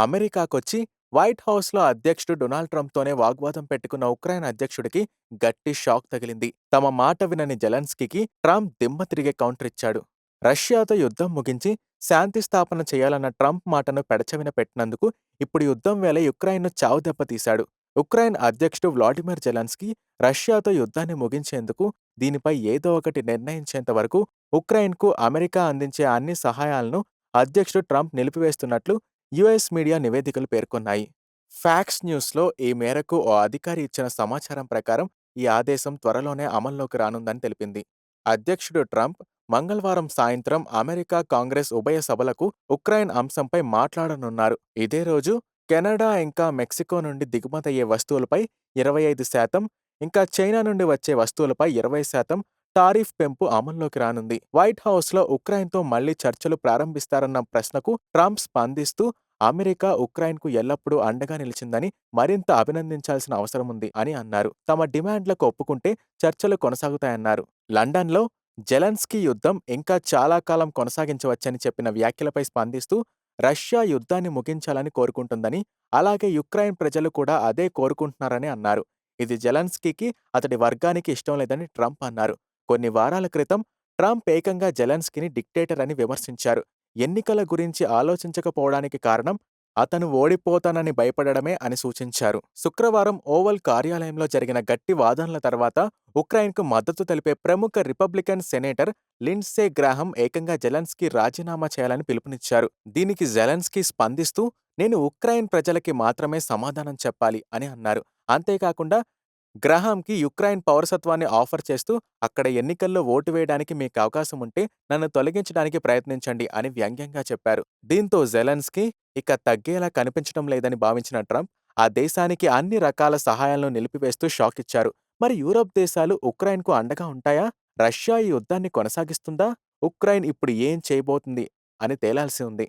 అమెరికాకొచ్చి white హౌస్‌లో అధ్యక్షుడు Donald ట్రంప్‌తోనే వాగ్వాదం పెట్టుకున్న ఉక్రెయిన్ అధ్యక్షుడికి గట్టి షాక్ తగిలింది. తమ మాట వినని జెలెన్స్కీకి ట్రంప్ దిమ్మ తిరిగే కౌంటర్ ఇచ్చాడు రష్యాతో యుద్ధం ముగించి శాంతి స్థాపన చేయాలన్న ట్రంప్ మాటను పెడచవిన పెట్టినందుకు ఇప్పుడు యుద్ధం వేళ యుక్రెయిన్‌ను చావుదెబ్బతీశాడు ఉక్రెయిన్ అధ్యక్షుడు వ్లాడిమిర్ జెలెన్స్కీ రష్యాతో యుద్ధాన్ని ముగించేందుకు, దీనిపై ఏదో ఒకటి నిర్ణయించేంత వరకు ఉక్రెయిన్‌కు అమెరికా అందించే అన్ని సహాయాలను అధ్యక్షుడు ట్రంప్ నిలిపివేస్తున్నట్లు యుఎస్ మీడియా నివేదికలు పేర్కొన్నాయి. ఫ్యాక్స్ న్యూస్‌లో ఈ మేరకు ఓ అధికారి ఇచ్చిన సమాచారం ప్రకారం ఈ ఆదేశం త్వరలోనే అమల్లోకి రానుందని తెలిపింది. అధ్యక్షుడు ట్రంప్ మంగళవారం సాయంత్రం అమెరికా కాంగ్రెస్ ఉభయ సభలకు ఉక్రెయిన్ అంశంపై మాట్లాడనున్నారు. ఇదే రోజు కెనడా ఇంకా మెక్సికో నుండి దిగుమతయ్యే వస్తువులపై ఇరవై ఐదు శాతం, ఇంకా చైనా నుండి వచ్చే వస్తువులపై ఇరవై శాతం టారిఫ్ పెంపు అమల్లోకి రానుంది. వైట్ హౌస్‌లో ఉక్రెయిన్‌తో మళ్ళీ చర్చలు ప్రారంభిస్తారన్న ప్రశ్నకు ట్రంప్ స్పందిస్తూ అమెరికా ఉక్రెయిన్‌కు ఎల్లప్పుడూ అండగా నిలిచిందని, మరింత అభినందించాల్సిన అవసరం ఉంది అని అన్నారు. తమ డిమాండ్లకు ఒప్పుకుంటే చర్చలు కొనసాగుతాయన్నారు. లండన్‌లో జెలెన్స్కీ యుద్ధం ఇంకా చాలా కాలం కొనసాగించవచ్చని చెప్పిన వ్యాఖ్యలపై స్పందిస్తూ రష్యా యుద్ధాన్ని ముగించాలని కోరుకుంటుందని, అలాగే యుక్రెయిన్ ప్రజలు కూడా అదే కోరుకుంటున్నారని అన్నారు. ఇది జెలెన్స్కీకి, అతడి వర్గానికి ఇష్టం లేదని ట్రంప్ అన్నారు. కొన్ని వారాల క్రితం ట్రంప్ ఏకంగా జెలెన్స్కీని డిక్టేటర్ అని విమర్శించారు. ఎన్నికల గురించి ఆలోచించకపోవడానికి కారణం అతను ఓడిపోతానని భయపడడమే అని సూచించారు. శుక్రవారం ఓవల్ కార్యాలయంలో జరిగిన గట్టి వాదనల తర్వాత ఉక్రెయిన్‌కు మద్దతు తెలిపే ప్రముఖ రిపబ్లికన్ సెనేటర్ లిండ్సే గ్రాహం ఏకంగా జెలెన్స్కీ రాజీనామా చేయాలని పిలుపునిచ్చారు. దీనికి జెలెన్స్కీ స్పందిస్తూ నేను ఉక్రెయిన్ ప్రజలకి మాత్రమే సమాధానం చెప్పాలి అని అన్నారు. అంతేకాకుండా గ్రహాంకి యుక్రెయిన్ పౌరసత్వాన్ని ఆఫర్ చేస్తూ అక్కడ ఎన్నికల్లో ఓటు వేయడానికి మీకు అవకాశం ఉంటే నన్ను తొలగించడానికి ప్రయత్నించండి అని వ్యంగ్యంగా చెప్పారు. దీంతో జెలెన్స్కీ ఇక తగ్గేలా కనిపించడం లేదని భావించిన ట్రంప్ ఆ దేశానికి అన్ని రకాల సహాయాలను నిలిపివేస్తూ షాకిచ్చారు. మరి యూరప్ దేశాలు ఉక్రెయిన్‌కు అండగా ఉంటాయా? రష్యా ఈ యుద్ధాన్ని కొనసాగిస్తుందా? ఉక్రెయిన్ ఇప్పుడు ఏం చేయబోతుంది అని తేలాల్సి ఉంది.